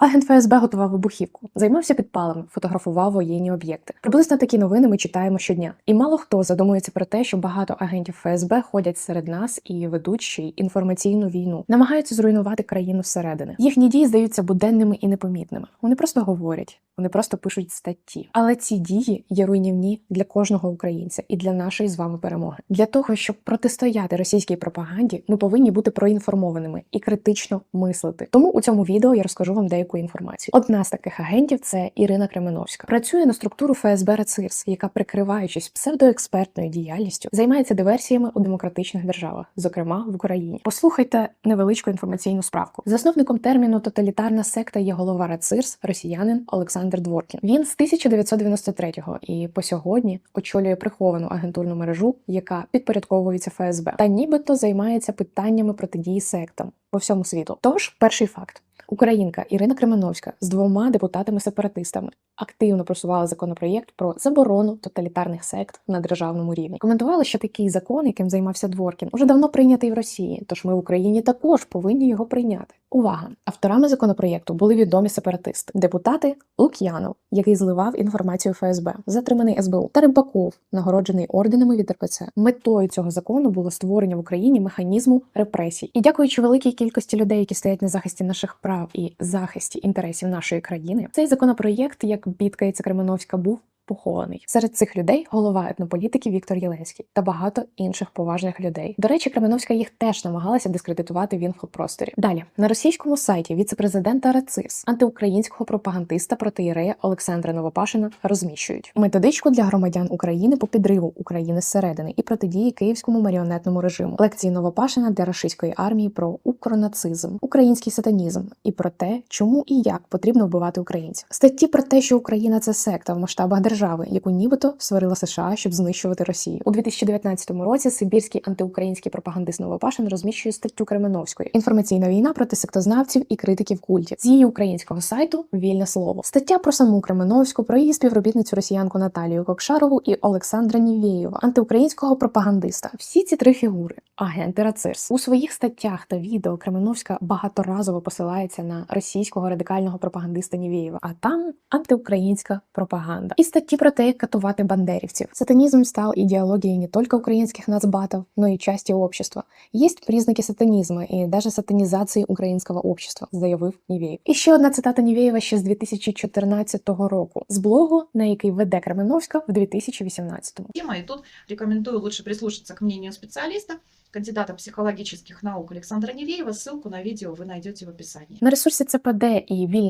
Агент ФСБ готував вибухівку, займався підпалами, фотографував воєнні об'єкти. Приблизно такі новини ми читаємо щодня. І мало хто задумується про те, що багато агентів ФСБ ходять серед нас і ведуть ще й інформаційну війну, намагаються зруйнувати країну зсередини. Їхні дії здаються буденними і непомітними. Вони просто говорять, вони просто пишуть статті. Але ці дії є руйнівні для кожного українця і для нашої з вами перемоги. Для того щоб протистояти російській пропаганді, ми повинні бути проінформованими і критично мислити. Тому у цьому відео я розкажу вам деяку інформацію. Одна з таких агентів це Ірина Кременовська. Працює на структуру ФСБ РАЦИРС, яка, прикриваючись псевдоекспертною діяльністю, займається диверсіями у демократичних державах, зокрема в Україні. Послухайте невеличку інформаційну справку. Засновником терміну тоталітарна секта є голова РАЦИРС, росіянин Олександр Дворкін. Він з 1993-го і по сьогодні очолює приховану агентурну мережу, яка підпорядковується ФСБ, та нібито займається питаннями протидії сектам по всьому світу. Тож, перший факт. Українка Ірина Кременовська з двома депутатами-сепаратистами активно просувала законопроєкт про заборону тоталітарних сект на державному рівні. Коментували, що такий закон, яким займався Дворкін, уже давно прийнятий в Росії, тож ми в Україні також повинні його прийняти. Увага! Авторами законопроєкту були відомі сепаратисти, депутати Лук'янов, який зливав інформацію ФСБ, затриманий СБУ, та Рибаков, нагороджений орденами від РПЦ. Метою цього закону було створення в Україні механізму репресій. І дякуючи великій кількості людей, які стоять на захисті наших прав і захисті інтересів нашої країни, цей законопроєкт, як бідкається Кременовська, був похований. Серед цих людей голова етнополітики Віктор Єленський та багато інших поважних людей. До речі, Кременовська їх теж намагалася дискредитувати в інфопросторі. Далі на російському сайті віцепрезидента РАЦИС антиукраїнського пропагандиста протиєрея Олександра Новопашина розміщують методичку для громадян України по підриву України зсередини і протидії київському маріонетному режиму. Лекції Новопашина для російської армії про укронацизм, український сатанізм і про те, чому і як потрібно вбивати українців. Статті про те, що Україна це секта в масштабах держави, яку нібито створила США, щоб знищувати Росію. У 2019 році сибірський антиукраїнський пропагандист Новопашин розміщує статтю Кременовської інформаційна війна проти сектознавців і критиків культів з її українського сайту Вільне слово. Стаття про саму Кременовську, про її співробітницю росіянку Наталію Кокшарову і Олександра Нівєєва, антиукраїнського пропагандиста. Всі ці три фігури агенти РАЦИРС. у своїх статтях та відео Кременовська багаторазово посилається на російського радикального пропагандиста Нівєєва, а там антиукраїнська пропаганда. І статті про те, як катувати бандерівців. Сатанизм стал идеологией не только украинских нацбатов, но и части общества. Есть признаки сатанизма и даже сатанизации українського общества, заявив Нівєєв. І ще одна цитата Нівєєва ще з 2014 року з блогу, на який веде Кременовська в 2018-му. тема, и тут рекомендую лучше прислушаться к мнению специалиста, кандидата психологических наук Александра Невеева. Ссылку на видео вы найдете в описании. На ресурсі ЦПД і